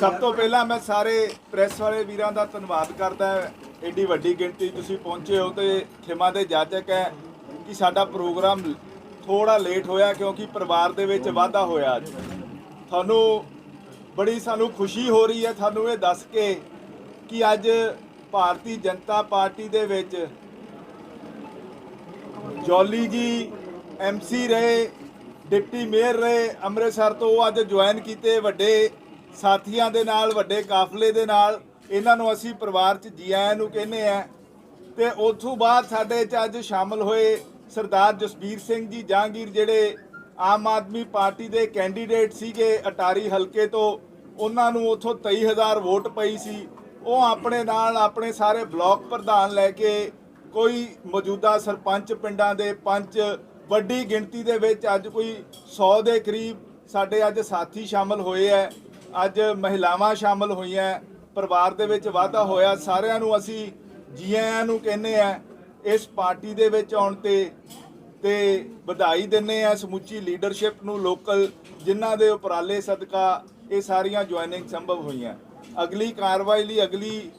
ਸਭ ਤੋਂ ਪਹਿਲਾਂ ਮੈਂ ਸਾਰੇ ਪ੍ਰੈਸ ਵਾਲੇ ਵੀਰਾਂ ਦਾ ਧੰਨਵਾਦ ਕਰਦਾ ਏਡੀ ਵੱਡੀ ਗਿਣਤੀ ਤੁਸੀਂ ਪਹੁੰਚੇ ਹੋ ਤੇ ਖਿਮਾ ਦੇ ਜਾਜਕ ਹੈ ਕਿ ਸਾਡਾ ਪ੍ਰੋਗਰਾਮ ਥੋੜਾ ਲੇਟ ਹੋਇਆ ਕਿਉਂਕਿ ਪਰਿਵਾਰ ਦੇ ਵਿੱਚ ਵਾਧਾ ਹੋਇਆ ਅੱਜ। ਤੁਹਾਨੂੰ ਬੜੀ ਸਾਨੂੰ ਖੁਸ਼ੀ ਹੋ ਰਹੀ ਹੈ। ਤੁਹਾਨੂੰ ਇਹ ਦੱਸ ਕੇ ਕਿ ਅੱਜ ਭਾਰਤੀ ਜਨਤਾ ਪਾਰਟੀ ਦੇ ਵਿੱਚ ਜੋਲੀ ਜੀ ਐਮਸੀ ਰਹੇ ਡਿਪਟੀ ਮੇਅਰ ਰਹੇ ਅੰਮ੍ਰਿਤਸਰ ਤੋਂ ਉਹ ਅੱਜ ਜੁਆਇਨ ਕੀਤੇ ਵੱਡੇ ਸਾਥੀਆਂ ਦੇ ਨਾਲ, ਵੱਡੇ ਕਾਫਲੇ ਦੇ ਨਾਲ, ਇਹਨਾਂ ਨੂੰ ਅਸੀਂ ਪਰਿਵਾਰ 'ਚ ਜੀ ਆਇਆਂ ਨੂੰ ਕਹਿੰਦੇ ਆ ਤੇ ਉਥੋਂ ਬਾਅਦ ਸਾਡੇ 'ਚ ਅੱਜ ਸ਼ਾਮਲ ਹੋਏ ਸਰਦਾਰ ਜਸਬੀਰ ਸਿੰਘ ਜੀ ਜਹਾਂਗੀਰ, ਜਿਹੜੇ ਆਮ ਆਦਮੀ ਪਾਰਟੀ ਦੇ ਕੈਂਡੀਡੇਟ ਸੀਗੇ ਅਟਾਰੀ ਹਲਕੇ ਤੋਂ। ਉਹਨਾਂ ਨੂੰ ਉਥੋਂ 23000 ਵੋਟ ਪਈ ਸੀ। ਉਹ ਆਪਣੇ ਨਾਲ ਆਪਣੇ ਸਾਰੇ ਬਲਾਕ ਪ੍ਰਧਾਨ ਲੈ ਕੇ ਕੋਈ ਮੌਜੂਦਾ ਸਰਪੰਚ ਪਿੰਡਾਂ ਦੇ ਪੰਚ, ਵੱਡੀ ਗਿਣਤੀ ਦੇ ਵਿੱਚ ਅੱਜ ਕੋਈ 100 ਦੇ ਕਰੀਬ ਸਾਡੇ ਅੱਜ ਸਾਥੀ ਸ਼ਾਮਲ ਹੋਏ ਐ ਅੱਜ ਮਹਿਲਾਵਾਂ ਸ਼ਾਮਲ ਹੋਈਆਂ ਪਰਿਵਾਰ ਦੇ ਵਿੱਚ ਵਾਧਾ ਹੋਇਆ। ਸਾਰਿਆਂ ਨੂੰ ਅਸੀਂ ਜੀ ਆਇਆਂ ਨੂੰ ਕਹਿੰਦੇ ਆ ਇਸ ਪਾਰਟੀ ਦੇ ਵਿੱਚ ਆਉਣ ਤੇ ਤੇ ਵਧਾਈ ਦਿੰਨੇ ਆ ਸਮੁੱਚੀ ਲੀਡਰਸ਼ਿਪ ਨੂੰ ਲੋਕਲ ਜਿਨ੍ਹਾਂ ਦੇ ਉਪਰਾਲੇ ਸਦਕਾ ਇਹ ਸਾਰੀਆਂ ਜੁਆਇਨਿੰਗ ਸੰਭਵ ਹੋਈਆਂ। ਅਗਲੀ ਕਾਰਵਾਈ ਲਈ, ਅਗਲੀ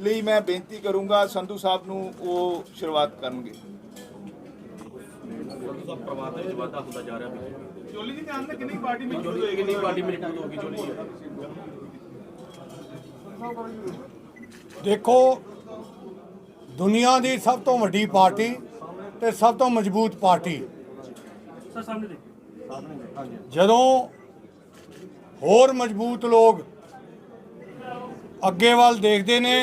ਲਈ ਮੈਂ ਬੇਨਤੀ ਕਰੂੰਗਾ, ਸੰਧੂ ਸਾਹਿਬ ਨੂੰ ਉਹ ਸ਼ੁਰੂਆਤ ਕਰਨਗੇ। ਸਭ ਪਰਿਵਾਰ ਦੇ ਵਾਧਾ ਹੁੰਦਾ ਜਾ ਰਿਹਾ ਵੀ ਚੋਲੀ ਦੀ ਧਿਆਨ ਨਾਲ ਕਿੰਨੀ ਪਾਰਟੀ ਵਿੱਚ ਚੋਲੀ ਕਿੰਨੀ ਪਾਰਟੀ ਮਿਲਟ ਹੋ ਗਈ ਚੋਲੀ ਦੇਖੋ ਦੁਨੀਆ ਦੀ ਸਭ ਤੋਂ ਵੱਡੀ ਪਾਰਟੀ ਤੇ ਸਭ ਤੋਂ ਮਜ਼ਬੂਤ ਪਾਰਟੀ। ਸਰ ਸਾਹਮਣੇ ਦੇਖੋ। ਜਦੋਂ ਹੋਰ ਮਜ਼ਬੂਤ ਲੋਕ ਅੱਗੇ ਵੱਲ ਦੇਖਦੇ ਨੇ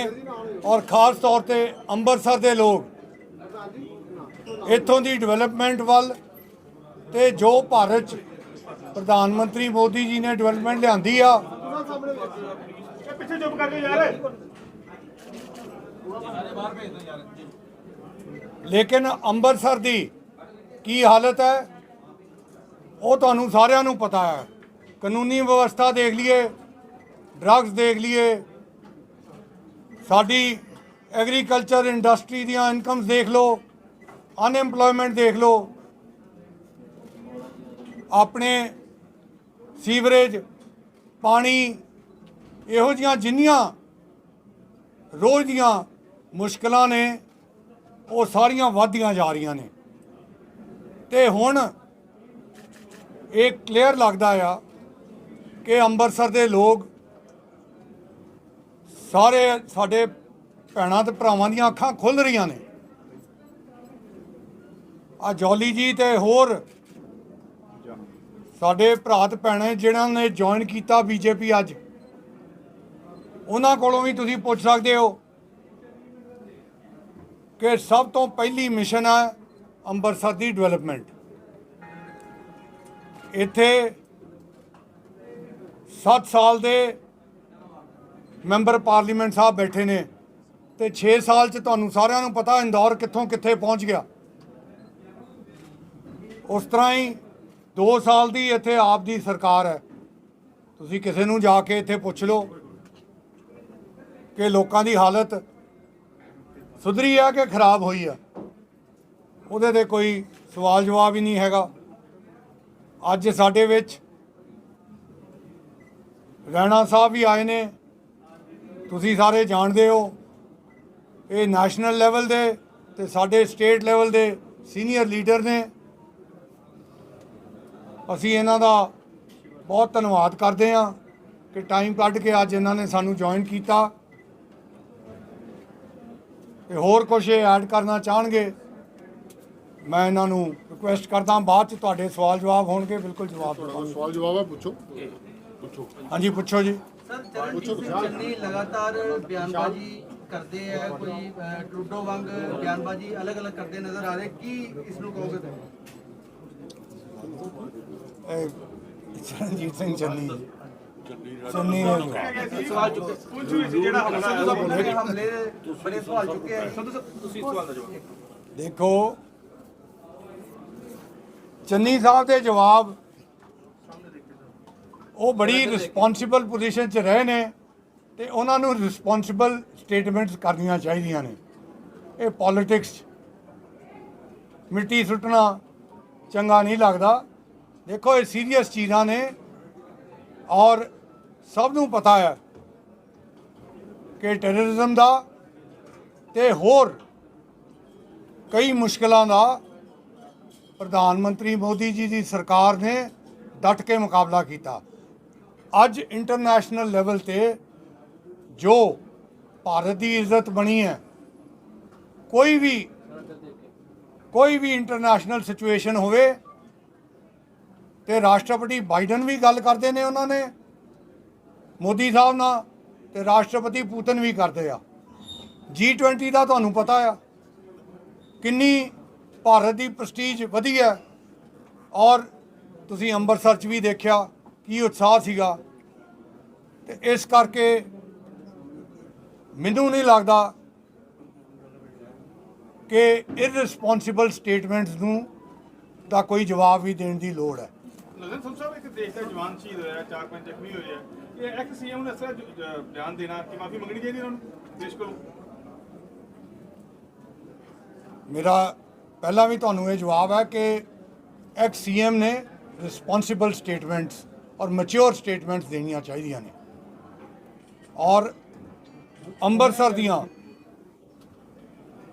ਔਰ ਖਾਸ ਤੌਰ ਤੇ ਅੰਮ੍ਰਿਤਸਰ ਦੇ ਲੋਕ ਇੱਥੋਂ ਦੀ ਡਿਵੈਲਪਮੈਂਟ ਵੱਲ ਤੇ ਜੋ ਭਾਰਤ 'ਚ ਪ੍ਰਧਾਨ ਮੰਤਰੀ ਮੋਦੀ ਜੀ ਨੇ ਡਿਵੈਲਪਮੈਂਟ ਲਿਆਂਦੀ ਆ ਪਿੱਛੇ ਚੁੱਪ ਕਰਕੇ ਯਾਰ ਲੇਕਿਨ ਅੰਮ੍ਰਿਤਸਰ ਦੀ ਕੀ ਹਾਲਤ ਹੈ, ਉਹ ਤੁਹਾਨੂੰ ਸਾਰਿਆਂ ਨੂੰ ਪਤਾ ਹੈ। ਕਾਨੂੰਨੀ ਵਿਵਸਥਾ ਦੇਖ ਲਈਏ ਡਰੱਗਸ ਦੇਖ ਲਈਏ, ਸਾਡੀ ਐਗਰੀਕਲਚਰ ਇੰਡਸਟਰੀ ਦੀਆਂ ਇਨਕਮਸ ਦੇਖ ਲਓ ਅਨਐਮਪਲੋਇਮੈਂਟ ਦੇਖ ਲਓ ਆਪਣੇ ਸੀਵਰੇਜ, ਪਾਣੀ, ਇਹੋ ਜੀਆਂ ਜਿੰਨੀਆਂ ਰੋਜ਼ ਦੀਆਂ ਮੁਸ਼ਕਲਾਂ ਨੇ, ਉਹ ਸਾਰੀਆਂ ਵਧਦੀਆਂ ਜਾ ਰਹੀਆਂ ਨੇ। ਤੇ ਹੁਣ ਇਹ ਕਲੀਅਰ ਲੱਗਦਾ ਆ ਕਿ ਅੰਮ੍ਰਿਤਸਰ ਦੇ ਲੋਕ ਸਾਰੇ ਸਾਡੇ ਭੈਣਾਂ ਤੇ ਭਰਾਵਾਂ ਦੀਆਂ ਅੱਖਾਂ ਖੁੱਲ ਰਹੀਆਂ ਨੇ। ਆ ਜੌਲੀ ਜੀ ਤੇ ਹੋਰ ਸਾਡੇ ਭਰਾ ਤੇ ਭੈਣੇ ਜਿਨ੍ਹਾਂ ਨੇ ਜੁਆਇਨ ਕੀਤਾ ਬੀਜੇਪੀ ਅੱਜ, ਉਹਨਾਂ ਕੋਲੋਂ ਵੀ ਤੁਸੀਂ ਪੁੱਛ ਸਕਦੇ ਹੋ ਕਿ ਸਭ ਤੋਂ ਪਹਿਲੀ ਮਿਸ਼ਨ ਹੈ ਅੰਮ੍ਰਿਤਸਰ ਦੀ ਡਿਵੈਲਪਮੈਂਟ ਇੱਥੇ 7 ਸਾਲ ਦੇ ਮੈਂਬਰ ਪਾਰਲੀਮੈਂਟ ਸਾਹਿਬ ਬੈਠੇ ਨੇ ਤੇ 6 ਸਾਲ ਚ ਤੁਹਾਨੂੰ ਸਾਰਿਆਂ ਨੂੰ ਪਤਾ ਇੰਦੌਰ ਕਿੱਥੋਂ ਕਿੱਥੇ ਪਹੁੰਚ ਗਿਆ। ਉਸ ਤਰ੍ਹਾਂ ਹੀ 2 ਸਾਲ ਦੀ ਇੱਥੇ ਆਪ ਦੀ ਸਰਕਾਰ ਹੈ। ਤੁਸੀਂ ਕਿਸੇ ਨੂੰ ਜਾ ਕੇ ਇੱਥੇ ਪੁੱਛ ਲਓ ਕਿ ਲੋਕਾਂ ਦੀ ਹਾਲਤ ਸੁਧਰੀ ਆ ਕਿ ਖਰਾਬ ਹੋਈ ਆ। ਉਹਦੇ ਤੇ ਕੋਈ ਸਵਾਲ ਜਵਾਬ ਹੀ ਨਹੀਂ ਹੈਗਾ। ਅੱਜ ਸਾਡੇ ਵਿੱਚ ਰੈਣਾ ਸਾਹਿਬ ਵੀ ਆਏ ਨੇ। ਤੁਸੀਂ ਸਾਰੇ ਜਾਣਦੇ ਹੋ, ਇਹ ਨੈਸ਼ਨਲ ਲੈਵਲ ਦੇ ਤੇ ਸਾਡੇ ਸਟੇਟ ਲੈਵਲ ਦੇ ਸੀਨੀਅਰ ਲੀਡਰ ਨੇ। ਅਸੀਂ ਇਹਨਾਂ ਦਾ ਬਹੁਤ ਧੰਨਵਾਦ ਕਰਦੇ ਹਾਂ ਕਿ ਟਾਈਮ ਕੱਢ ਕੇ ਅੱਜ ਇਹਨਾਂ ਨੇ ਸਾਨੂੰ ਜੁਆਇਨ ਕੀਤਾ। ਤੇ ਹੋਰ ਕੁਝ ਐਡ ਕਰਨਾ ਚਾਹਣਗੇ ਮੈਂ ਇਹਨਾਂ ਨੂੰ ਰਿਕੁਐਸਟ ਕਰਦਾ ਬਾਅਦ ਚ ਤੁਹਾਡੇ ਸਵਾਲ ਜਵਾਬ ਹੋਣਗੇ ਬਿਲਕੁਲ ਜਵਾਬ ਦਵਾਂਗੇ। ਸਵਾਲ ਜਵਾਬ ਹੈ ਪੁੱਛੋ। ਪੁੱਛੋ। ਹਾਂਜੀ ਪੁੱਛੋ ਜੀ। ਸਰ ਚਰਨਜੀਤ ਸਿੰਘ ਚੰਨੀ ਲਗਾਤਾਰ ਬਿਆਨਬਾਜ਼ੀ ਕਰਦੇ ਆ ਕੋਈ ਟਰੂਡੋ ਵਾਂਗ ਬਿਆਨਬਾਜ਼ੀ ਅਲੱਗ-ਅਲੱਗ ਕਰਦੇ ਨਜ਼ਰ ਆ ਰਹੇ ਕੀ ਇਸ ਨੂੰ ਕਹੋਗੇ ਤੁਸੀਂ? ਇਹ ਚਰਨਜੀਤ ਸਿੰਘ ਚੰਨੀ ਚੰਨੀ ਹੈ। ਸਵਾਲ ਚੁੱਕੇ ਜਿਹੜਾ ਹਮਲੇ ਹਮਲੇ ਦੇ ਬੜੇ ਸਵਾਲ ਚੁੱਕੇ ਆ। ਤੁਸੀਂ ਸਵਾਲ ਦਾ ਜਵਾਬ ਦੇਖੋ ਚੰਨੀ ਸਾਹਿਬ ਦੇ ਜਵਾਬ ਉਹ ਬੜੀ ਰਿਸਪੌਂਸਿਬਲ ਪੋਜੀਸ਼ਨ 'ਚ ਰਹੇ ਨੇ ਤੇ ਉਹਨਾਂ ਨੂੰ ਰਿਸਪੌਂਸਿਬਲ ਸਟੇਟਮੈਂਟਸ ਕਰਨੀਆਂ ਚਾਹੀਦੀਆਂ ਨੇ। ਇਹ ਪੋਲਿਟਿਕਸ ਮਿੱਟੀ ਸੁੱਟਣਾ ਚੰਗਾ ਨਹੀਂ ਲੱਗਦਾ। ਦੇਖੋ ਇਹ ਸੀਰੀਅਸ ਚੀਜ਼ਾਂ ਨੇ ਔਰ ਸਭ ਨੂੰ ਪਤਾ ਹੈ ਕਿ ਟੈਰਰਿਜ਼ਮ ਦਾ ਤੇ ਹੋਰ ਕਈ ਮੁਸ਼ਕਲਾਂ ਦਾ ਪ੍ਰਧਾਨ ਮੰਤਰੀ ਮੋਦੀ ਜੀ ਦੀ ਸਰਕਾਰ ਨੇ ਡਟ ਕੇ ਮੁਕਾਬਲਾ ਕੀਤਾ। ਅੱਜ ਇੰਟਰਨੈਸ਼ਨਲ ਲੈਵਲ ਤੇ ਜੋ ਭਾਰਤ ਦੀ ਇੱਜ਼ਤ ਬਣੀ ਹੈ, ਕੋਈ ਵੀ ਕੋਈ ਵੀ ਇੰਟਰਨੈਸ਼ਨਲ ਸਿਚੁਏਸ਼ਨ ਹੋਵੇ ਤੇ ਰਾਸ਼ਟਰਪਤੀ ਬਾਈਡਨ ਵੀ ਗੱਲ ਕਰਦੇ ਨੇ ਉਹਨਾਂ ਨੇ, ਮੋਦੀ ਸਾਹਿਬ ਨਾਲ ਤੇ ਰਾਸ਼ਟਰਪਤੀ ਪੁਤਨ ਵੀ ਕਰਦੇ ਆ। G20 ਦਾ ਤੁਹਾਨੂੰ ਪਤਾ ਆ, ਕਿੰਨੀ ਭਾਰਤ ਦੀ ਪ੍ਰਸਟੀਜ ਵਧੀ ਹੈ ਔਰ ਤੁਸੀਂ ਅੰਮ੍ਰਿਤਸਰ 'ਚ ਵੀ ਦੇਖਿਆ ਕੀ ਉਤਸ਼ਾਹ ਸੀਗਾ। ਤੇ ਇਸ ਕਰਕੇ ਮੈਨੂੰ ਨਹੀਂ ਲੱਗਦਾ ਕਿ ਇਰਰਿਸਪੌਂਸਿਬਲ ਸਟੇਟਮੈਂਟਸ ਨੂੰ ਦਾ ਕੋਈ ਜਵਾਬ ਵੀ ਦੇਣ ਦੀ ਲੋੜ ਹੈ। ਨਜ਼ਰ ਸਿੰਘ ਸਾਹਿਬ, ਇੱਕ ਦੇਸ਼ ਦਾ ਜਵਾਨ ਸ਼ਹੀਦ ਹੋਇਆ, ਚਾਰ ਪੰਜ ਜ਼ਖਮੀ ਹੋਏ ਆ। ਇਹ ਐਕਸ ਸੀਐਮ ਨੇ ਇਸ ਤਰ੍ਹਾਂ ਬਿਆਨ ਦੇਣਾ, ਕਿ ਮਾਫੀ ਮੰਗਣੀ ਚਾਹੀਦੀ ਉਹਨਾਂ ਨੂੰ, ਦੇਸ਼ ਕੋਲੋਂ? ਮੇਰਾ ਪਹਿਲਾਂ ਵੀ ਤੁਹਾਨੂੰ ਇਹ ਜਵਾਬ ਹੈ ਕਿ ਐਕਸ ਸੀਐਮ ਨੇ ਰਿਸਪੌਂਸਿਬਲ ਸਟੇਟਮੈਂਟਸ ਔਰ ਮੈਚੁਰ ਸਟੇਟਮੈਂਟਸ ਦੇਣੀਆਂ ਚਾਹੀਦੀਆਂ ਨੇ। ਔਰ ਅੰਮ੍ਰਿਤਸਰ ਦੀਆਂ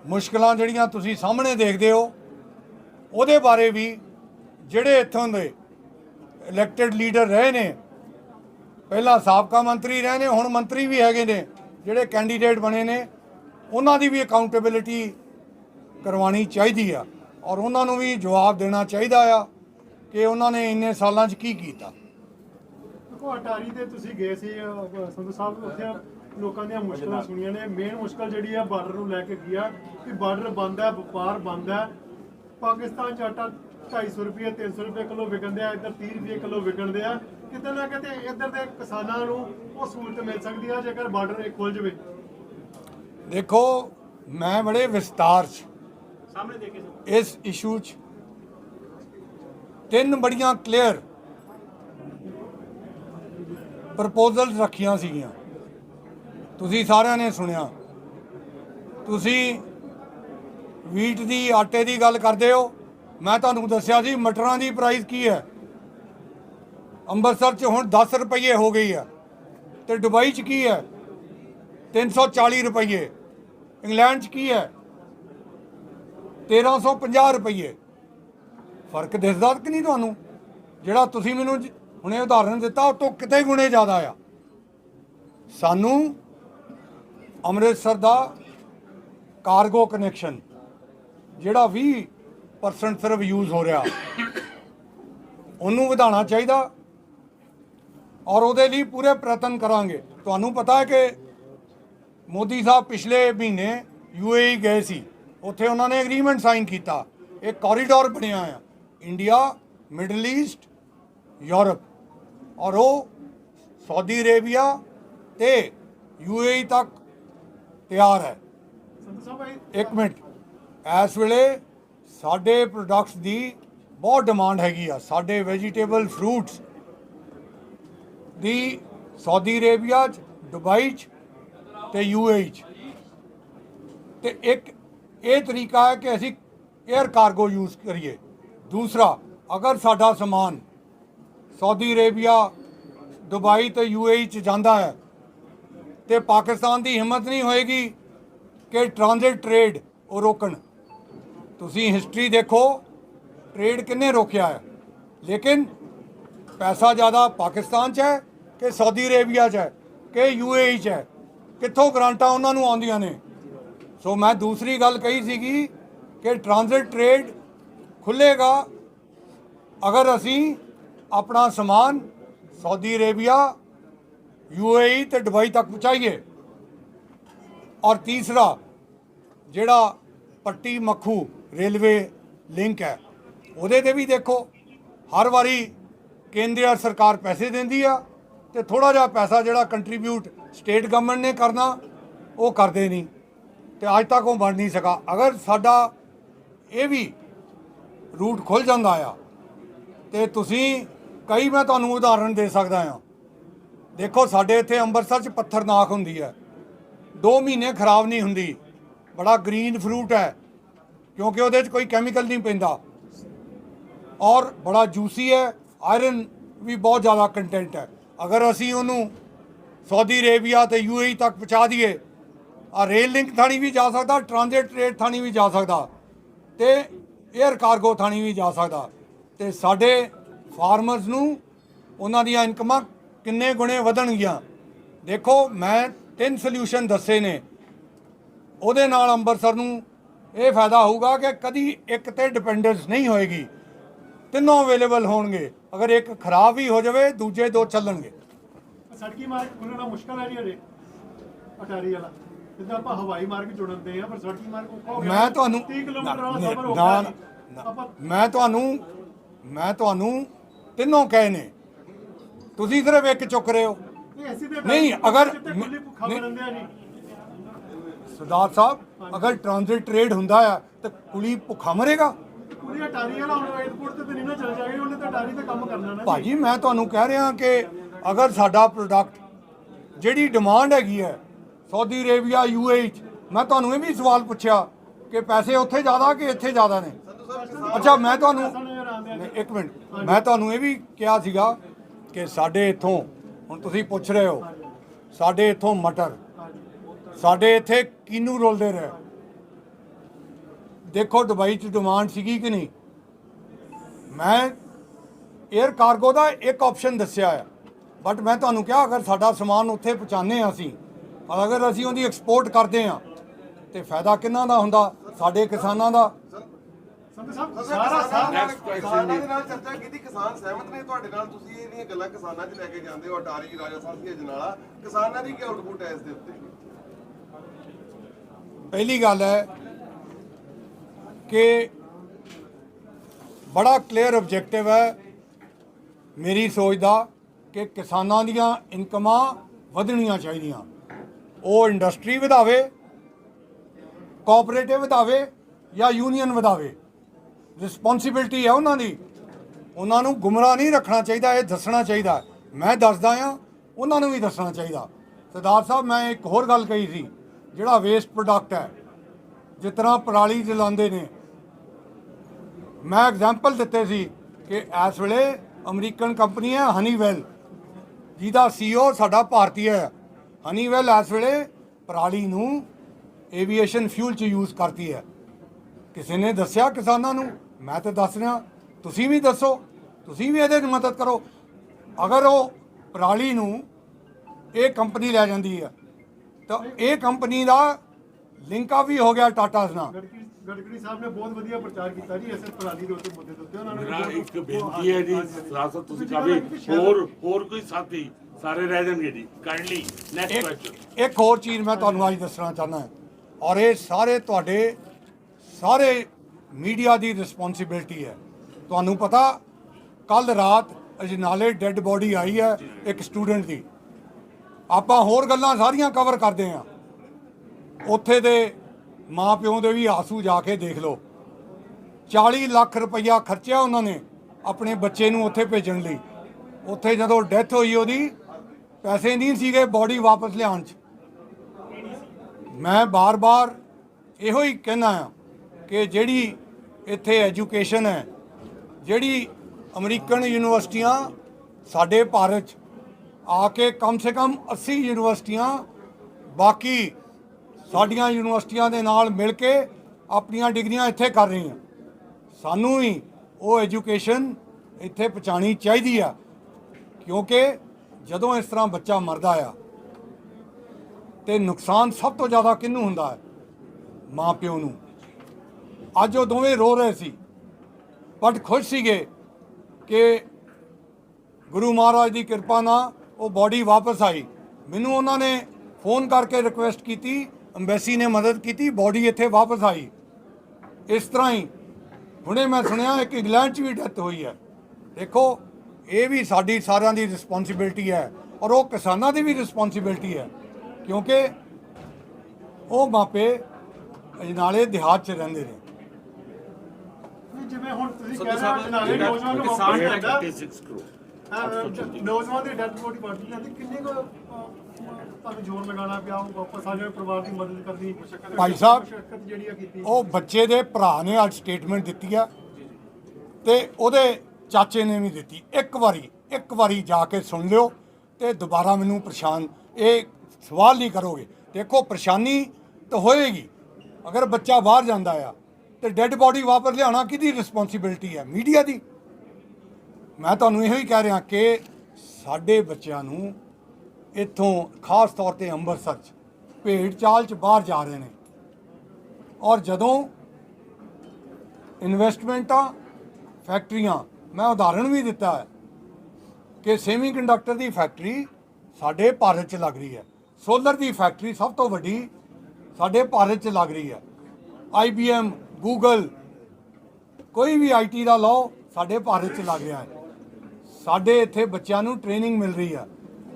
ਮੁਸ਼ਕਲਾਂ ਜਿਹੜੀਆਂ ਤੁਸੀਂ ਸਾਹਮਣੇ ਦੇਖਦੇ ਹੋ, ਉਹਦੇ ਬਾਰੇ ਵੀ ਜਿਹੜੇ ਇੱਥੋਂ ਦੇ ਇਲੈਕਟਿਡ ਲੀਡਰ ਰਹੇ ਨੇ। ਪਹਿਲਾਂ ਸਾਬਕਾ ਮੰਤਰੀ ਰਹੇ ਨੇ ਹੁਣ ਮੰਤਰੀ ਵੀ ਹੈਗੇ ਨੇ ਜਿਹੜੇ ਕੈਂਡੀਡੇਟ ਬਣੇ ਨੇ ਉਹਨਾਂ ਦੀ ਵੀ ਅਕਾਊਂਟੇਬਿਲਿਟੀ ਕਰਵਾਉਣੀ ਚਾਹੀਦੀ ਆ ਔਰ ਉਹਨਾਂ ਨੂੰ ਵੀ ਜਵਾਬ ਦੇਣਾ ਚਾਹੀਦਾ ਆ ਕਿ ਉਹਨਾਂ ਨੇ ਇੰਨੇ ਸਾਲਾਂ 'ਚ ਕੀ ਕੀਤਾ। ਦੇਖੋ ਅਟਾਰੀ ਤੇ ਤੁਸੀਂ ਗਏ ਸੀ ਸੰਧੂ ਸਾਹਿਬ ਉੱਥੇ ਲੋਕਾਂ ਦੀਆਂ ਮੁਸ਼ਕਲਾਂ ਸੁਣੀਆਂ ਨੇ। ਮੇਨ ਮੁਸ਼ਕਲ ਜਿਹੜੀ ਆ ਬਾਰਡਰ ਨੂੰ ਲੈ ਕੇ ਕੀ ਆ ਕਿ ਬਾਰਡਰ ਬੰਦ ਹੈ ਵਪਾਰ ਬੰਦ ਹੈ। ਪਾਕਿਸਤਾਨ 'ਚ ਆਟਾ 250 ਰੁਪਏ 300 ਰੁਪਏ ਕਿਲੋ ਵਿਕਣਦੇ ਆ ਇੱਧਰ 30 ਰੁਪਏ ਕਿਲੋ ਵਿਕਣਦੇ ਆ। ਕਿਤੇ ਨਾ ਕਿਤੇ ਇੱਧਰ ਦੇ ਕਿਸਾਨਾਂ ਨੂੰ ਉਹ ਸਹੂਲਤ ਮਿਲ ਸਕਦੀ ਆ ਜੇਕਰ ਬਾਰਡਰ ਇੱਕ ਖੁੱਲ ਜਾਵੇ। ਦੇਖੋ ਮੈਂ ਬੜੇ ਵਿਸਤਾਰ 'ਚ ਸਾਹਮਣੇ ਦੇਖੇ ਇਸ ਇਸ਼ੂ 'ਚ ਤਿੰਨ ਬੜੀਆਂ ਕਲੀਅਰ ਪ੍ਰਪੋਜ਼ਲਸ ਰੱਖੀਆਂ ਸੀਗੀਆਂ। ਤੁਸੀਂ ਸਾਰਿਆਂ ਨੇ ਸੁਣਿਆ। ਤੁਸੀਂ ਵੀਟ ਦੀ ਆਟੇ ਦੀ ਗੱਲ ਕਰਦੇ ਹੋ। ਮੈਂ ਤੁਹਾਨੂੰ ਦੱਸਿਆ ਸੀ ਮਟਰਾਂ ਦੀ ਪ੍ਰਾਈਸ ਕੀ ਹੈ? ਅੰਮ੍ਰਿਤਸਰ 'ਚ ਹੁਣ 10 ਰੁਪਏ ਹੋ ਗਈ ਹੈ ਤੇ ਦੁਬਈ 'ਚ ਕੀ ਹੈ? 340 ਰੁਪਏ ਇੰਗਲੈਂਡ 'ਚ ਕੀ ਹੈ? 1350 ਰੁਪਏ ਫ਼ਰਕ ਦਿਸਦਾ ਕਿ ਨਹੀਂ ਤੁਹਾਨੂੰ? ਜਿਹੜਾ ਤੁਸੀਂ ਮੈਨੂੰ ਹੁਣੇ ਉਦਾਹਰਨ ਦਿੱਤਾ, ਉਹ ਤੋਂ ਕਿਤੇ ਗੁਣੇ ਜ਼ਿਆਦਾ ਆ। ਸਾਨੂੰ ਅੰਮ੍ਰਿਤਸਰ ਦਾ ਕਾਰਗੋ ਕਨੈਕਸ਼ਨ ਜਿਹੜਾ 20% ਪਰਸੈਂਟ ਸਿਰਫ ਯੂਜ਼ ਹੋ ਰਿਹਾ। ਉਹਨੂੰ ਵਧਾਉਣਾ ਚਾਹੀਦਾ ਔਰ ਉਹਦੇ ਲਈ ਪੂਰੇ ਪ੍ਰਯਤਨ ਕਰਾਂਗੇ। ਤੁਹਾਨੂੰ ਪਤਾ ਹੈ ਕਿ ਮੋਦੀ ਸਾਹਿਬ ਪਿਛਲੇ ਮਹੀਨੇ ਯੂਏਈ ਗਏ ਸੀ। ਉੱਥੇ ਉਹਨਾਂ ਨੇ ਐਗਰੀਮੈਂਟ ਸਾਈਨ ਕੀਤਾ। ਇੱਕ ਕੋਰੀਡੋਰ ਬਣਿਆ ਆ ਇੰਡੀਆ ਮਿਡਲ ਈਸਟ ਯੂਰਪ ਔਰ ਉਹ ਸਾਊਦੀ ਅਰੇਬੀਆ ਤੇ ਯੂਏਈ ਤੱਕ ਤਿਆਰ ਹੈ। ਇੱਕ ਮਿੰਟ। ਇਸ ਵੇਲੇ ਸਾਡੇ ਪ੍ਰੋਡਕਟਸ ਦੀ ਬਹੁਤ ਡਿਮਾਂਡ ਹੈਗੀ ਆ। ਸਾਡੇ ਵੈਜੀਟੇਬਲ ਫਰੂਟਸ ਦੀ ਸਾਊਦੀ ਅਰੇਬੀਆ 'ਚ ਦੁਬਈ 'ਚ ਤੇ ਯੂਏਈ 'ਚ। ਤੇ ਇੱਕ ਇਹ ਤਰੀਕਾ ਹੈ ਕਿ ਅਸੀਂ 에ਅਰ ਕਾਰਗੋ ਯੂਜ਼ ਕਰੀਏ। ਦੂਸਰਾ, ਅਗਰ ਸਾਡਾ ਸਮਾਨ ਸਾਊਦੀ ਅਰੇਬੀਆ ਦੁਬਈ ਤੇ ਯੂਏਈ 'ਚ ਜਾਂਦਾ ਹੈ, ਤੇ ਪਾਕਿਸਤਾਨ ਦੀ ਹਿੰਮਤ ਨਹੀਂ ਹੋਏਗੀ ਕਿ ਟ੍ਰਾਂਜ਼ਿਟ ਟ੍ਰੇਡ ਉਹ ਰੋਕਣ। ਤੁਸੀਂ ਹਿਸਟਰੀ ਦੇਖੋ ਟ੍ਰੇਡ ਕਿੰਨੇ ਰੋਕਿਆ ਹੈ। ਲੇਕਿਨ ਪੈਸਾ ਜ਼ਿਆਦਾ ਪਾਕਿਸਤਾਨ 'ਚ ਹੈ ਕਿ ਸਾਊਦੀ ਅਰੇਬੀਆ 'ਚ ਹੈ ਕਿ ਯੂਏਈ 'ਚ ਹੈ? ਕਿੱਥੋਂ ਗ੍ਰਾਂਟਾਂ ਉਹਨਾਂ ਨੂੰ ਆਉਂਦੀਆਂ ਨੇ? ਸੋ ਮੈਂ ਦੂਸਰੀ ਗੱਲ ਕਹੀ ਸੀਗੀ ਕਿ ਟ੍ਰਾਂਜ਼ਿਟ ਟ੍ਰੇਡ ਖੁੱਲੇਗਾ ਅਗਰ ਅਸੀਂ ਆਪਣਾ ਸਮਾਨ ਸਾਊਦੀ ਅਰੇਬੀਆ ਯੂਏਈ ਤੇ ਦੁਬਈ ਤੱਕ ਪਹੁੰਚਾਈਏ। ਔਰ ਤੀਸਰਾ, ਜਿਹੜਾ ਪੱਟੀ ਮੱਖੂ ਰੇਲਵੇ ਲਿੰਕ ਹੈ। ਉਹਦੇ ਤੇ ਵੀ ਦੇਖੋ, ਹਰ ਵਾਰੀ ਕੇਂਦਰ ਸਰਕਾਰ ਪੈਸੇ ਦਿੰਦੀ ਆ ਤੇ ਥੋੜਾ ਜਿਹਾ ਪੈਸਾ ਜਿਹੜਾ ਕੰਟਰੀਬਿਊਟ ਸਟੇਟ ਗਵਰਨਮੈਂਟ ਨੇ ਕਰਨਾ, ਉਹ ਕਰਦੇ ਨਹੀਂ। ਤੇ ਅੱਜ ਤੱਕ ਉਹ ਬਣ ਨਹੀਂ ਸਕਾ ਅਗਰ ਸਾਡਾ ਇਹ ਵੀ ਰੂਟ ਖੁੱਲ ਜਾਂਦਾ ਆ, ਤੇ ਤੁਸੀਂ ਕਈ ਮੈਂ ਤੁਹਾਨੂੰ ਉਦਾਹਰਣ ਦੇ ਸਕਦਾ ਆ। ਦੇਖੋ, ਸਾਡੇ ਇੱਥੇ ਅੰਮ੍ਰਿਤਸਰ 'ਚ ਪੱਥਰਨਾਕ ਹੁੰਦੀ ਹੈ। 2 ਮਹੀਨੇ ਖਰਾਬ ਨਹੀਂ ਹੁੰਦੀ। ਬੜਾ ਗ੍ਰੀਨ ਫਰੂਟ ਹੈ। ਕਿਉਂਕਿ ਉਹਦੇ 'ਚ ਕੋਈ ਕੈਮੀਕਲ ਨਹੀਂ ਪੈਂਦਾ। ਔਰ ਬੜਾ ਜੂਸੀ ਹੈ ਆਇਰਨ ਵੀ ਬਹੁਤ ਜ਼ਿਆਦਾ ਕੰਟੈਂਟ ਹੈ। ਅਗਰ ਅਸੀਂ ਉਹਨੂੰ ਸਾਊਦੀ ਅਰੇਬੀਆ ਤੇ ਯੂਏਈ ਤੱਕ ਪਹੁੰਚਾ ਦਈਏ ਆ ਰੇਲ ਲਿੰਕ ਥਾਣੀ ਵੀ ਜਾ ਸਕਦਾ ਟ੍ਰਾਂਜ਼ਿਟ ਰੇਟ ਥਾਣੀ ਵੀ ਜਾ ਸਕਦਾ ਤੇ 에ਅਰ ਕਾਰਗੋ ਥਾਣੀ ਵੀ ਜਾ ਸਕਦਾ। ਤੇ ਸਾਡੇ ਫਾਰਮਰਸ ਨੂੰ ਉਹਨਾਂ ਦੀਆਂ ਇਨਕਮਾਂ ਕਿੰਨੇ ਗੁਣੇ ਵਧਣਗੀਆਂ। ਦੇਖੋ, ਮੈਂ ਤਿੰਨ ਸੋਲੂਸ਼ਨ ਦੱਸੇ ਨੇ। ਉਹਦੇ ਨਾਲ ਅੰਮ੍ਰਿਤਸਰ ਨੂੰ ਇਹ ਫਾਇਦਾ ਹੋਊਗਾ ਕਿ ਕਦੀ ਇੱਕ ਤੇ ਡਿਪੈਂਡੈਂਸ ਨਹੀਂ ਹੋਏਗੀ। ਤਿੰਨੋਂ ਅਵੇਲੇਬਲ ਹੋਣਗੇ। ਅਗਰ ਇੱਕ ਖਰਾਬ ਵੀ ਹੋ ਜਾਵੇ ਦੂਜੇ ਦੋ ਚੱਲਣਗੇ। ਸੜਕੀ ਮਾਰਗ ਖੁੱਲਣਾ ਮੁਸ਼ਕਲ ਹੈ ਜੀ ਅਜੇ ਅਟਾਰੀ ਵਾਲਾ। ਜਿੱਦਾਂ ਆਪਾਂ ਹਵਾਈ ਮਾਰਗ ਜੁੜਨਦੇ ਆ ਪਰ ਸੜਕੀ ਮਾਰਗ ਔਖਾ ਹੋ ਗਿਆ। ਮੈਂ ਤੁਹਾਨੂੰ 30 ਕਿਲੋਮੀਟਰ ਵਾਲਾ ਸਫ਼ਰ ਹੋ ਨਾ- ਨਾ- ਮੈਂ ਤੁਹਾਨੂੰ ਮੈਂ ਤੁਹਾਨੂੰ ਤਿੰਨੋਂ ਕਹੇ ਨੇ। ਤੁਸੀਂ ਸਿਰਫ ਇੱਕ ਚੁੱਕ ਰਹੇ ਹੋ। ਨਹੀਂ, ਅਗਰ- ਭੁੱਖਾ ਨਹੀਂ- ਆ ਜੀ। ਸਰਦਾਰ ਸਾਹਿਬ ਅਗਰ ਟ੍ਰਾਂਜ਼ਿਟ ਟ੍ਰੇਡ ਹੁੰਦਾ ਆ ਤਾਂ ਕੁਲੀ ਭੁੱਖਾ ਮਰੇਗਾ? ਪੂਰੀ ਅਟਾਰੀ ਵਾਲਾ ਹੁਣ 에어ਪੋਰਟ ਤੇ ਤਾਂ ਨਹੀਂ ਨਾ ਚਲ ਜਾਏਗਾ ਉਹਨੇ ਤਾਂ ਅਟਾਰੀ ਤੇ ਕੰਮ ਕਰਨਾ ਨਾ। ਭਾਜੀ ਮੈਂ ਤੁਹਾਨੂੰ ਕਹਿ ਰਿਹਾ ਕਿ ਅਗਰ ਸਾਡਾ ਪ੍ਰੋਡਕਟ ਜਿਹੜੀ ਡਿਮਾਂਡ ਹੈਗੀ ਹੈ ਸਾਊਦੀ ਅਰੇਬੀਆ ਯੂਏਈ ਚ ਮੈਂ ਤੁਹਾਨੂੰ ਇਹ ਵੀ ਸਵਾਲ ਪੁੱਛਿਆ ਕਿ ਪੈਸੇ ਉੱਥੇ ਜ਼ਿਆਦਾ ਕਿ ਇੱਥੇ ਜ਼ਿਆਦਾ ਨੇ? ਅੱਛਾ ਮੈਂ ਤੁਹਾਨੂੰ ਇੱਕ ਮਿੰਟ। ਮੈਂ ਤੁਹਾਨੂੰ ਇਹ ਵੀ ਕਿਹਾ ਸੀਗਾ ਕਿ ਸਾਡੇ ਇੱਥੋਂ ਹੁਣ ਤੁਸੀਂ ਪੁੱਛ ਰਹੇ ਹੋ ਸਾਡੇ ਇੱਥੋਂ ਮਟਰ ਸਾਡੇ ਇੱਥੇ ਕਿਨੂੰ ਰੋਲਦੇ ਰਹੇ। ਦੇਖੋ ਦੁਬਈ 'ਚ ਡਿਮਾਂਡ ਸੀਗੀ ਕਿ ਨਹੀਂ? ਮੈਂ 에ਅਰ ਕਾਰਗੋ ਦਾ ਇੱਕ ਆਪਸ਼ਨ ਦੱਸਿਆ ਹੈ ਬਟ ਮੈਂ ਤੁਹਾਨੂੰ ਕਿਹਾ ਅਗਰ ਸਾਡਾ ਸਮਾਨ ਉੱਥੇ ਪਹੁੰਚਾਉਂਦੇ ਹਾਂ ਅਸੀਂ ਅਗਰ ਅਸੀਂ ਉਹਦੀ ਐਕਸਪੋਰਟ ਕਰਦੇ ਹਾਂ ਤੇ ਫਾਇਦਾ ਕਿੰਨਾ ਦਾ ਹੁੰਦਾ? ਸਾਡੇ ਕਿਸਾਨਾਂ ਦਾ। ਸਾਰਾ ਸਾਰਾ ਕਿਸਾਨਾਂ ਦੇ ਨਾਲ ਚਰਚਾ ਕੀਤੀ ਕਿਸਾਨ ਸਹਿਮਤ ਨੇ ਤੁਹਾਡੇ ਨਾਲ? ਤੁਸੀਂ ਇਹਦੀਆਂ ਗੱਲਾਂ ਕਿਸਾਨਾਂ 'ਚ ਲੈ ਕੇ ਜਾਂਦੇ ਹੋ ਅਟਾਰੀ ਰਾਜਾ ਸਾਹਿਬ ਦੀ ਅਜਨਾਲਾ ਕਿਸਾਨਾਂ ਦੀ ਕੀ ਆਊਟਪੁੱਟ ਹੈ ਇਸ ਦੇ ਉੱਤੇ? ਪਹਿਲੀ ਗੱਲ ਹੈ ਕਿ ਬੜਾ ਕਲੀਅਰ ਆਬਜੈਕਟਿਵ ਹੈ ਮੇਰੀ ਸੋਚ ਦਾ ਕਿ ਕਿਸਾਨਾਂ ਦੀਆਂ ਇਨਕਮਾਂ ਵਧਣੀਆਂ ਚਾਹੀਦੀਆਂ। ਉਹ ਇੰਡਸਟਰੀ ਵਧਾਵੇ ਕੋਆਪਰੇਟਿਵ ਵਧਾਵੇ ਜਾਂ ਯੂਨੀਅਨ ਵਧਾਵੇ। ਰਿਸਪੌਂਸਿਬਿਲਟੀ ਹੈ ਉਹਨਾਂ ਦੀ। ਉਹਨਾਂ ਨੂੰ ਗੁੰਮਰਾਹ ਨਹੀਂ ਰੱਖਣਾ ਚਾਹੀਦਾ, ਇਹ ਦੱਸਣਾ ਚਾਹੀਦਾ। ਮੈਂ ਦੱਸਦਾ ਆ ਉਹਨਾਂ ਨੂੰ ਵੀ ਦੱਸਣਾ ਚਾਹੀਦਾ। ਸਰਦਾਰ ਸਾਹਿਬ, ਮੈਂ ਇੱਕ ਹੋਰ ਗੱਲ ਕਹੀ ਸੀ। ਜਿਹੜਾ ਵੇਸਟ ਪ੍ਰੋਡਕਟ ਹੈ, ਜਿਸ ਤਰ੍ਹਾਂ ਪਰਾਲੀ ਜਲਾਉਂਦੇ ਨੇ। ਮੈਂ ਐਗਜ਼ਾਮਪਲ ਦਿੱਤੇ ਸੀ ਕਿ ਇਸ ਵੇਲੇ ਅਮਰੀਕਨ ਕੰਪਨੀ ਹੈ ਹਨੀਵੈਲ ਜਿਹਦਾ ਸੀਓ ਸਾਡਾ ਭਾਰਤੀ ਹੈ। ਹਨੀਵੈਲ ਇਸ ਵੇਲੇ ਪਰਾਲੀ ਨੂੰ ਏਵੀਏਸ਼ਨ ਫਿਊਲ ਚ ਯੂਜ਼ ਕਰਦੀ ਹੈ। ਕਿਸੇ ਨੇ ਦੱਸਿਆ ਕਿਸਾਨਾਂ ਨੂੰ? ਮੈਂ ਤਾਂ ਦੱਸ ਰਿਹਾ, ਤੁਸੀਂ ਵੀ ਦੱਸੋ, ਤੁਸੀਂ ਵੀ ਇਹਦੇ 'ਚ ਮਦਦ ਕਰੋ। ਅਗਰ ਉਹ ਪਰਾਲੀ ਨੂੰ ਇਹ ਕੰਪਨੀ ਲੈ ਜਾਂਦੀ ਹੈ ਤਾਂ ਇਹ ਕੰਪਨੀ ਦਾ ਲਿੰਕ ਆ ਵੀ ਹੋ ਗਿਆ ਟਾਟਾ ਨਾਲ। ਗੜਕਰੀ ਸਾਹਿਬ ਨੇ ਬਹੁਤ ਵਧੀਆ ਪ੍ਰਚਾਰ ਕੀਤਾ ਜੀ ਐਸੇ ਪ੍ਰਾਲੀ ਦੇ ਉੱਤੇ ਮੁੱਦੇ ਦੇ ਉੱਤੇ ਉਹਨਾਂ ਨੇ ਮੇਰਾ ਇੱਕ ਬੇਨਤੀ ਹੈ ਜੀ ਤੁਸੀਂ ਕਾਫੀ ਹੋਰ ਹੋਰ ਕੋਈ ਸਾਥੀ ਸਾਰੇ ਰਹਿ ਜਾਣਗੇ ਜੀ। ਕਾਈਂਡਲੀ ਨੈਕਸਟ ਇੱਕ ਕੁਐਸਚਨ ਇੱਕ ਹੋਰ ਚੀਜ਼ ਮੈਂ ਤੁਹਾਨੂੰ ਅੱਜ ਦੱਸਣਾ ਚਾਹੁੰਦਾ ਔਰ ਇਹ ਸਾਰੇ ਤੁਹਾਡੇ ਸਾਰੇ ਮੀਡੀਆ ਦੀ ਰਿਸਪੌਂਸਿਬਿਲਟੀ ਹੈ। ਤੁਹਾਨੂੰ ਪਤਾ ਕੱਲ ਰਾਤ ਅਜਨਾਲੇ ਡੈੱਡ ਬੋਡੀ ਆਈ ਹੈ ਇੱਕ ਸਟੂਡੈਂਟ ਦੀ। ਆਪਾਂ ਹੋਰ ਗੱਲਾਂ ਸਾਰੀਆਂ ਕਵਰ ਕਰਦੇ ਹਾਂ। ਉੱਥੇ ਦੇ ਮਾਂ ਪਿਓ ਦੇ ਵੀ ਆਸੂ ਜਾ ਕੇ ਦੇਖ ਲਓ। 40 ਲੱਖ ਰੁਪਈਆ ਖਰਚਿਆ ਉਹਨਾਂ ਨੇ ਆਪਣੇ ਬੱਚੇ ਨੂੰ ਉੱਥੇ ਭੇਜਣ ਲਈ। ਉੱਥੇ ਜਦੋਂ ਡੈਥ ਹੋਈ ਉਹਦੀ, ਪੈਸੇ ਨਹੀਂ ਸੀਗੇ ਬੋਡੀ ਵਾਪਸ ਲਿਆਉਣ 'ਚ। ਮੈਂ ਬਾਰ-ਬਾਰ ਇਹੋ ਹੀ ਕਹਿਣਾ ਆ ਕਿ ਜਿਹੜੀ ਇੱਥੇ ਐਜੂਕੇਸ਼ਨ ਹੈ, ਜਿਹੜੀ ਅਮਰੀਕਨ ਯੂਨੀਵਰਸਿਟੀਆਂ ਸਾਡੇ ਭਾਰਤ 'ਚ ਆ ਕੇ ਕਮ ਸੇ ਕਮ 80 ਯੂਨੀਵਰਸਿਟੀਆਂ, ਬਾਕੀ ਸਾਡੀਆਂ ਯੂਨੀਵਰਸਿਟੀਆਂ ਦੇ ਨਾਲ ਮਿਲ ਕੇ ਆਪਣੀਆਂ ਡਿਗਰੀਆਂ ਇੱਥੇ ਕਰ ਰਹੀਆਂ ਸਾਨੂੰ ਹੀ ਉਹ ਐਜੂਕੇਸ਼ਨ ਇੱਥੇ ਪਹੁੰਚਾਉਣੀ ਚਾਹੀਦੀ ਆ, ਕਿਉਂਕਿ ਜਦੋਂ ਇਸ ਤਰ੍ਹਾਂ ਬੱਚਾ ਮਰਦਾ ਆ, ਤੇ ਨੁਕਸਾਨ ਸਭ ਤੋਂ ਜ਼ਿਆਦਾ ਕਿਹਨੂੰ ਹੁੰਦਾ ਹੈ? ਮਾਂ ਪਿਓ ਨੂੰ। ਅੱਜ ਉਹ ਦੋਵੇਂ ਰੋ ਰਹੇ ਸੀ, ਬਟ ਖੁਸ਼ ਸੀਗੇ ਕਿ ਗੁਰੂ ਮਹਾਰਾਜ ਦੀ ਕਿਰਪਾ ਨਾਲ ਉਹ ਬਾਡੀ ਵਾਪਸ ਆਈ। ਮੈਨੂੰ ਉਹਨਾਂ ਨੇ ਫੋਨ ਕਰਕੇ ਰਿਕੁਐਸਟ ਕੀਤੀ ਅੰਬੈਸੀ ਨੇ ਮਦਦ ਕੀਤੀ ਬਾਡੀ ਇੱਥੇ ਵਾਪਸ ਆਈ। ਇਸ ਤਰ੍ਹਾਂ ਹੀ ਹੁਣੇ ਮੈਂ ਸੁਣਿਆ ਇੱਕ ਇੰਗਲੈਂਡ 'ਚ ਵੀ ਡੈਥ ਹੋਈ ਹੈ। ਦੇਖੋ ਇਹ ਵੀ ਸਾਡੀ ਸਾਰਿਆਂ ਦੀ ਰਿਸਪੌਂਸਿਬਿਲਟੀ ਹੈ ਔਰ ਉਹ ਕਿਸਾਨਾਂ ਦੀ ਵੀ ਰਿਸਪੌਂਸਿਬਿਲਟੀ ਹੈ ਕਿਉਂਕਿ ਉਹ ਮਾਪੇ ਅਜਨਾਲੇ ਦਿਹਾਤ 'ਚ ਰਹਿੰਦੇ ਨੇ। ਜਿਵੇਂ ਹੁਣ ਤੁਸੀਂ ਕਹਿ ਰਹੇ ਹੋ ਜਿਹੜਾ ਨੌਜਵਾਨ ਨੂੰ ਕਿਸਾਨ ਮੌਕਾ ਜਿਹੜਾ ਮਿਲਦਾ 36 ਕਰੋੜ ਅਹ, ਨੌਜਵਾਨ ਦੀ ਡੈਥ ਬੋਡੀ ਪਾਰਟੀ ਜਾਂਦੀ ਕਿੰਨੇ ਕੋ ਤੁਹਾਨੂੰ ਜ਼ੋਰ ਲਗਾਉਣਾ ਪਿਆ ਉਹ ਵਾਪਸ ਆ ਜਾਵੇ ਪਰਿਵਾਰ ਦੀ ਮਦਦ ਕਰਨੀ। ਭਾਈ ਸਾਹਿਬ, ਮੁਸ਼ੱਕਤ ਜਿਹੜੀ ਆ ਕੀਤੀ। ਉਹ ਬੱਚੇ ਦੇ ਭਰਾ ਨੇ ਅੱਜ ਸਟੇਟਮੈਂਟ ਦਿੱਤੀ ਆ ਤੇ ਉਹਦੇ ਚਾਚੇ ਨੇ ਵੀ ਦਿੱਤੀ। ਇੱਕ ਵਾਰੀ ਇੱਕ ਵਾਰੀ ਜਾ ਕੇ ਸੁਣ ਲਿਓ ਤੇ ਦੁਬਾਰਾ ਮੈਨੂੰ ਪਰੇਸ਼ਾਨ ਇਹ ਸਵਾਲ ਨਹੀਂ ਕਰੋਗੇ। ਦੇਖੋ ਪਰੇਸ਼ਾਨੀ ਤਾਂ ਹੋਏਗੀ ਅਗਰ ਬੱਚਾ ਬਾਹਰ ਜਾਂਦਾ ਆ ਤੇ ਡੈੱਡ ਬਾਡੀ ਵਾਪਸ ਲਿਆਉਣਾ ਕਿਹਦੀ ਰਿਸਪੌਂਸਿਬਿਲਟੀ ਹੈ ਮੀਡੀਆ ਦੀ। ਮੈਂ ਤੁਹਾਨੂੰ ਇਹੋ ਹੀ ਕਹਿ ਰਿਹਾ ਕਿ ਸਾਡੇ ਬੱਚਿਆਂ ਨੂੰ ਇੱਥੋਂ ਖਾਸ ਤੌਰ ਤੇ ਅੰਮ੍ਰਿਤਸਰ 'ਚ ਭੇਡ ਚਾਲ 'ਚ ਬਾਹਰ ਜਾ ਰਹੇ ਨੇ। ਔਰ ਜਦੋਂ ਇਨਵੈਸਟਮੈਂਟਾਂ ਫੈਕਟਰੀਆਂ ਮੈਂ ਉਦਾਹਰਣ ਵੀ ਦਿੱਤਾ ਹੈ ਕਿ ਸੈਮੀ ਕੰਡਕਟਰ ਦੀ ਫੈਕਟਰੀ ਸਾਡੇ ਭਾਰਤ 'ਚ ਲੱਗ ਰਹੀ ਹੈ। ਸੋਲਰ ਦੀ ਫੈਕਟਰੀ ਸਭ ਤੋਂ ਵੱਡੀ ਸਾਡੇ ਭਾਰਤ 'ਚ ਲੱਗ ਰਹੀ ਹੈ। IBM ਗੂਗਲ ਕੋਈ ਵੀ ਆਈਟੀ ਦਾ ਲਾਓ, ਸਾਡੇ ਭਾਰਤ 'ਚ ਲੱਗ ਰਿਹਾ ਹੈ। ਸਾਡੇ ਇੱਥੇ ਬੱਚਿਆਂ ਨੂੰ ਟ੍ਰੇਨਿੰਗ ਮਿਲ ਰਹੀ ਆ।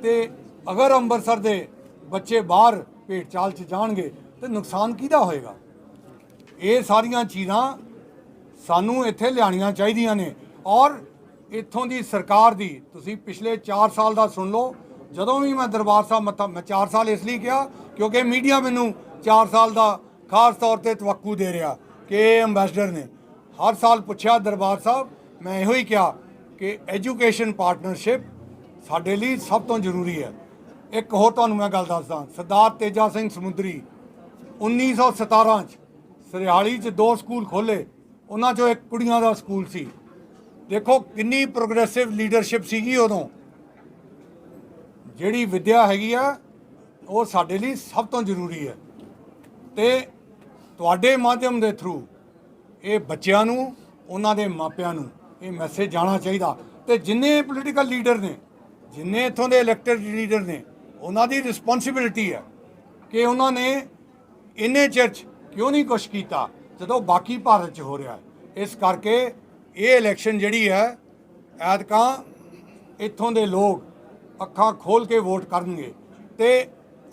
ਤੇ ਅਗਰ ਅੰਮ੍ਰਿਤਸਰ ਦੇ ਬੱਚੇ ਬਾਹਰ ਭੇਡ ਚਾਲ 'ਚ ਜਾਣਗੇ, ਤੇ ਨੁਕਸਾਨ ਕਿਹਦਾ ਹੋਏਗਾ? ਇਹ ਸਾਰੀਆਂ ਚੀਜ਼ਾਂ ਸਾਨੂੰ ਇੱਥੇ ਲਿਆਣੀਆਂ ਚਾਹੀਦੀਆਂ ਨੇ। ਔਰ ਇੱਥੋਂ ਦੀ ਸਰਕਾਰ ਦੀ, ਤੁਸੀਂ ਪਿਛਲੇ 4 ਸਾਲ ਦਾ ਸੁਣ ਲਓ, ਜਦੋਂ ਵੀ ਮੈਂ ਦਰਬਾਰ ਸਾਹਿਬ ਮੱਥਾ, ਮੈਂ 4 ਸਾਲ ਇਸ ਲਈ ਕਿਹਾ, ਕਿਉਂਕਿ ਮੀਡੀਆ ਮੈਨੂੰ 4 ਸਾਲ ਦਾ ਖਾਸ ਤੌਰ ਤੇ ਤਵੱਕੂ ਦੇ ਰਿਹਾ ਕਿ ਇਹ ਅੰਬੈਸਡਰ ਨੇ। ਹਰ ਸਾਲ ਪੁੱਛਿਆ ਦਰਬਾਰ ਸਾਹਿਬ, ਮੈਂ ਇਹੋ ਹੀ ਕਿਹਾ ਕਿ ਐਜੂਕੇਸ਼ਨ ਪਾਰਟਨਰਸ਼ਿਪ ਸਾਡੇ ਲਈ ਸਭ ਤੋਂ ਜ਼ਰੂਰੀ ਹੈ। ਇੱਕ ਹੋਰ ਤੁਹਾਨੂੰ ਮੈਂ ਗੱਲ ਦੱਸਦਾ। ਸਰਦਾਰ ਤੇਜਾ ਸਿੰਘ ਸਮੁੰਦਰੀ 1917 ਚ ਸਰਿਆਲੀ 'ਚ ਦੋ ਸਕੂਲ ਖੋਲੇ ਉਹਨਾਂ 'ਚੋਂ ਇੱਕ ਕੁੜੀਆਂ ਦਾ ਸਕੂਲ ਸੀ। ਦੇਖੋ ਕਿੰਨੀ ਪ੍ਰੋਗਰੈਸਿਵ ਲੀਡਰਸ਼ਿਪ ਸੀਗੀ ਉਦੋਂ। ਜਿਹੜੀ ਵਿਦਿਆ ਹੈਗੀ ਆ, ਉਹ ਸਾਡੇ ਲਈ ਸਭ ਤੋਂ ਜ਼ਰੂਰੀ ਹੈ। ਤੇ ਤੁਹਾਡੇ ਮਾਧਿਅਮ ਦੇ ਥਰੂ ਇਹ ਬੱਚਿਆਂ ਨੂੰ, ਉਹਨਾਂ ਦੇ ਮਾਪਿਆਂ ਨੂੰ ਇਹ ਮੈਸੇਜ ਜਾਣਾ ਚਾਹੀਦਾ। ਤੇ ਜਿੰਨੇ ਪੋਲੀਟੀਕਲ ਲੀਡਰ ਨੇ, ਜਿੰਨੇ ਇੱਥੋਂ ਦੇ ਇਲੈਕਟਡ ਲੀਡਰ ਨੇ, ਉਹਨਾਂ ਦੀ ਰਿਸਪੌਂਸਿਬਿਲਟੀ ਹੈ ਕਿ ਉਹਨਾਂ ਨੇ ਇੰਨੇ ਚਿਰ 'ਚ ਕਿਉਂ ਨਹੀਂ ਕੁਛ ਕੀਤਾ, ਜਦੋਂ ਬਾਕੀ ਭਾਰਤ 'ਚ ਹੋ ਰਿਹਾ ਇਸ ਕਰਕੇ ਇਹ ਇਲੈਕਸ਼ਨ ਜਿਹੜੀ ਹੈ, ਐਤਕਾਂ ਇੱਥੋਂ ਦੇ ਲੋਕ ਅੱਖਾਂ ਖੋਲ ਕੇ ਵੋਟ ਕਰਨਗੇ ਤੇ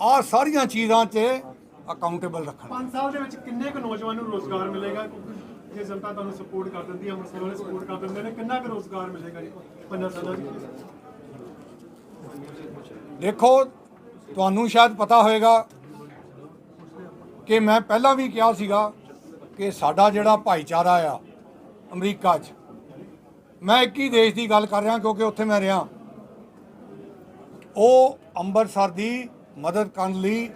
ਆਹ ਸਾਰੀਆਂ ਚੀਜ਼ਾਂ 'ਚ ਅਕਾਊਂਟੇਬਲ ਰੱਖਣ 5 ਸਾਲ ਦੇ ਵਿੱਚ ਕਿੰਨੇ ਕੁ ਨੌਜਵਾਨਾਂ ਨੂੰ ਰੋਜ਼ਗਾਰ ਮਿਲੇਗਾ? ਕਿਉਂਕਿ ਜੇ ਜਨਤਾ ਤੁਹਾਨੂੰ ਸਪੋਰਟ ਕਰ ਦਿੰਦੀ ਹੈ ਅੰਮ੍ਰਿਤਸਰ ਵਾਲੇ ਸਪੋਰਟ ਕਰ ਦਿੰਦੇ ਨੇ, ਕਿੰਨਾ ਕੁ ਰੋਜ਼ਗਾਰ ਮਿਲੇਗਾ ਜੀ 5 ਸਾਲਾਂ ਵਿੱਚ ਦੇਖੋ, ਤੁਹਾਨੂੰ ਸ਼ਾਇਦ ਪਤਾ ਹੋਵੇਗਾ ਕਿ ਮੈਂ ਪਹਿਲਾਂ ਵੀ ਕਿਹਾ ਸੀਗਾ ਕਿ ਸਾਡਾ ਜਿਹੜਾ ਭਾਈਚਾਰਾ ਆ ਅਮਰੀਕਾ 'ਚ, ਮੈਂ ਇੱਕ ਹੀ ਦੇਸ਼ ਦੀ ਗੱਲ ਕਰ ਰਿਹਾ ਕਿਉਂਕਿ ਉੱਥੇ ਮੈਂ ਰਿਹਾ। ਉਹ ਅੰਮ੍ਰਿਤਸਰ ਦੀ ਮਦਦ ਕਰਨ ਲਈ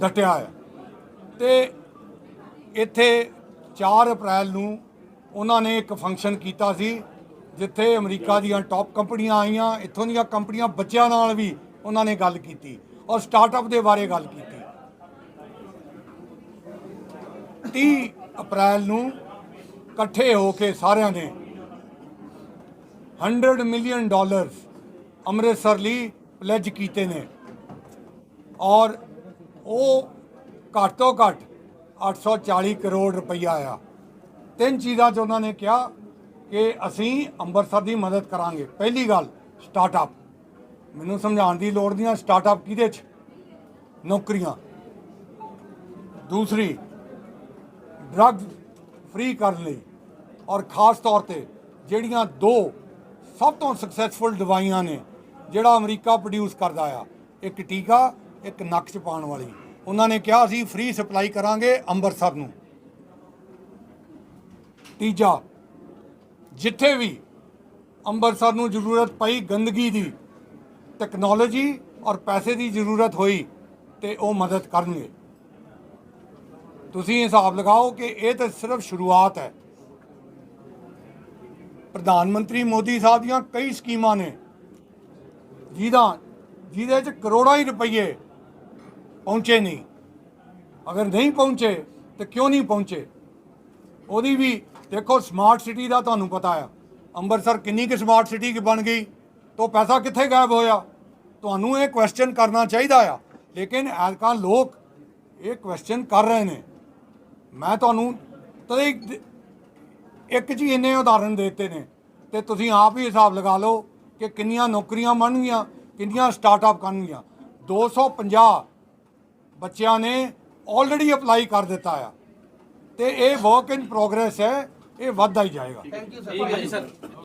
ਡਟਿਆ ਹੈ ਤੇ ਇੱਥੇ 4 ਅਪ੍ਰੈਲ ਨੂੰ ਉਹਨਾਂ ਨੇ ਇੱਕ ਫੰਕਸ਼ਨ ਕੀਤਾ ਸੀ, ਜਿੱਥੇ ਅਮਰੀਕਾ ਦੀਆਂ ਟੌਪ ਕੰਪਨੀਆਂ ਆਈਆਂ, ਇੱਥੋਂ ਦੀਆਂ ਕੰਪਨੀਆਂ ਬੱਚਿਆਂ ਨਾਲ ਵੀ ਉਹਨਾਂ ਨੇ ਗੱਲ ਕੀਤੀ ਔਰ ਸਟਾਰਟਅਪ ਦੇ ਬਾਰੇ ਗੱਲ ਕੀਤੀ। 30 ਅਪ੍ਰੈਲ ਨੂੰ ਇਕੱਠੇ ਹੋ ਕੇ ਸਾਰਿਆਂ ਨੇ 100 ਮਿਲੀਅਨ ਡਾਲਰਸ ਅੰਮ੍ਰਿਤਸਰ ਲਈ ਪਲੇਜ ਕੀਤੇ ਨੇ ਔਰ ਉਹ ਘੱਟ ਤੋਂ ਘੱਟ 840 ਕਰੋੜ ਰੁਪਈਆ ਆ। ਤਿੰਨ ਚੀਜ਼ਾਂ 'ਚ ਉਹਨਾਂ ਨੇ ਕਿਹਾ ਕਿ ਅਸੀਂ ਅੰਮ੍ਰਿਤਸਰ ਦੀ ਮਦਦ ਕਰਾਂਗੇ। ਪਹਿਲੀ ਗੱਲ ਸਟਾਰਟਅਪ ਮੈਨੂੰ ਸਮਝਾਉਣ ਦੀ ਲੋੜ ਨਹੀਂ ਆ ਸਟਾਰਟਅਪ ਕਿਹਦੇ 'ਚ? ਨੌਕਰੀਆਂ। ਦੂਸਰੀ ਡਰੱਗ ਫ੍ਰੀ ਕਰਨ ਲਈ। ਔਰ ਖਾਸ ਤੌਰ ਤੇ ਜਿਹੜੀਆਂ ਦੋ ਸਭ ਤੋਂ ਸਕਸੈਸਫੁਲ ਦਵਾਈਆਂ ਨੇ, ਜਿਹੜਾ ਅਮਰੀਕਾ ਪ੍ਰੋਡਿਊਸ ਕਰਦਾ ਆ। ਇੱਕ ਟੀਕਾ, ਇੱਕ ਨੱਕ 'ਚ ਪਾਉਣ ਵਾਲੀ। ਉਹਨਾਂ ਨੇ ਕਿਹਾ ਅਸੀਂ ਫ੍ਰੀ ਸਪਲਾਈ ਕਰਾਂਗੇ ਅੰਮ੍ਰਿਤਸਰ ਨੂੰ। ਤੀਜਾ, ਜਿੱਥੇ ਵੀ ਅੰਮ੍ਰਿਤਸਰ ਨੂੰ ਜ਼ਰੂਰਤ ਪਈ ਗੰਦਗੀ ਦੀ ਟੈਕਨੋਲੋਜੀ ਔਰ ਪੈਸੇ ਦੀ ਜ਼ਰੂਰਤ ਹੋਈ ਤੇ ਉਹ ਮਦਦ ਕਰਨਗੇ। ਤੁਸੀਂ ਹਿਸਾਬ ਲਗਾਓ ਕਿ ਇਹ ਤਾਂ ਸਿਰਫ ਸ਼ੁਰੂਆਤ ਹੈ। ਪ੍ਰਧਾਨ ਮੰਤਰੀ ਮੋਦੀ ਸਾਹਿਬ ਦੀਆਂ ਕਈ ਸਕੀਮਾਂ ਨੇ, ਜਿਹਦਾ ਜਿਹਦੇ 'ਚ ਕਰੋੜਾਂ ਹੀ ਰੁਪਏ ਪਹੁੰਚੇ ਨਹੀਂ। ਅਗਰ ਨਹੀਂ ਪਹੁੰਚੇ, ਤੇ ਕਿਉਂ ਨਹੀਂ ਪਹੁੰਚੇ? ਉਹਦੀ ਵੀ ਦੇਖੋ ਸਮਾਰਟ ਸਿਟੀ ਦਾ ਤੁਹਾਨੂੰ ਪਤਾ ਆ। ਅੰਮ੍ਰਿਤਸਰ ਕਿੰਨੀ ਕਿ ਸਮਾਰਟ ਸਿਟੀ ਬਣ ਗਈ, ਤੋਂ ਪੈਸਾ ਕਿੱਥੇ ਗਾਇਬ ਹੋਇਆ? ਤੁਹਾਨੂੰ ਇਹ ਕੁਐਸਚਨ ਕਰਨਾ ਚਾਹੀਦਾ ਆ। ਲੇਕਿਨ ਐਲਕਾਂ ਲੋਕ ਇਹ ਕੁਐਸਚਨ ਕਰ ਰਹੇ ਨੇ। ਮੈਂ ਤੁਹਾਨੂੰ ਤਦੇ ਇੱਕ- ਇੱਕ ਜੀ ਇੰਨੇ ਉਦਾਹਰਣ ਦੇ ਦਿੱਤੇ ਨੇ। ਤੇ ਤੁਸੀਂ ਆਪ ਹੀ ਹਿਸਾਬ ਲਗਾ ਲਓ ਕਿ ਕਿੰਨੀਆਂ ਨੌਕਰੀਆਂ ਬਣਨਗੀਆਂ, ਕਿੰਨੀਆਂ ਸਟਾਰਟਅਪ ਕਰਨਗੀਆਂ। 250 ਬੱਚਿਆਂ ਨੇ ਆਲਰੇਡੀ ਅਪਲਾਈ ਕਰ ਦਿੱਤਾ ਆ। ਤੇ ਇਹ ਵਰਕ ਇਨ ਪ੍ਰੋਗਰੈਸ ਹੈ ਇਹ ਵੱਧਦਾ ਹੀ ਜਾਏਗਾ। Thank you sir